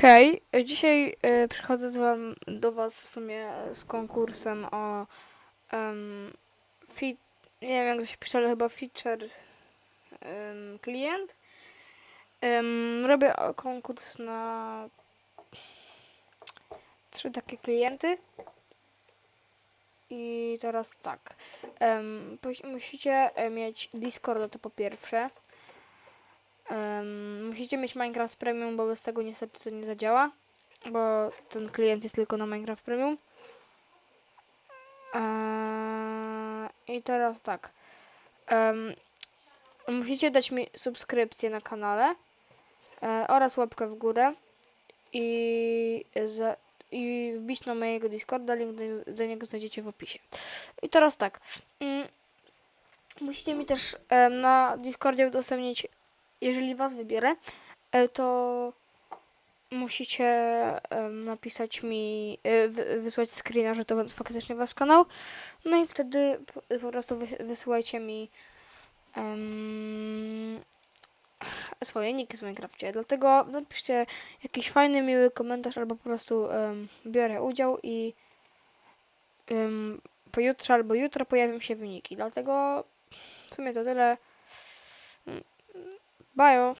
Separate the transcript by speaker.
Speaker 1: Hej, dzisiaj y, przychodzę z wam, do was w sumie z konkursem o um, nie wiem jak to się pisze, ale chyba feature um, klient. Em, robię konkurs na trzy takie klienty. I teraz tak. poś- musicie e, mieć Discorda to po pierwsze. Musicie mieć Minecraft Premium, bo bez tego niestety to nie zadziała. Bo ten klient jest tylko na Minecraft Premium. Eee, I teraz tak. Em, musicie dać mi subskrypcję na kanale e, oraz łapkę w górę i, za, i wbić na mojego Discorda. Link do, do niego znajdziecie w opisie. I teraz tak. Mm, musicie mi też na Discordzie udostępnić jeżeli was wybierę, e, to musicie napisać mi, e, wy, wysłać screena, że to faktycznie wasz kanał. No i wtedy po, prostu wy, wysyłajcie mi em, swoje niki z Minecrafcie. Dlatego napiszcie jakiś fajny, miły komentarz albo po prostu em, biorę udział i em, pojutrze albo jutro pojawią się wyniki. Dlatego w sumie to tyle. Bye.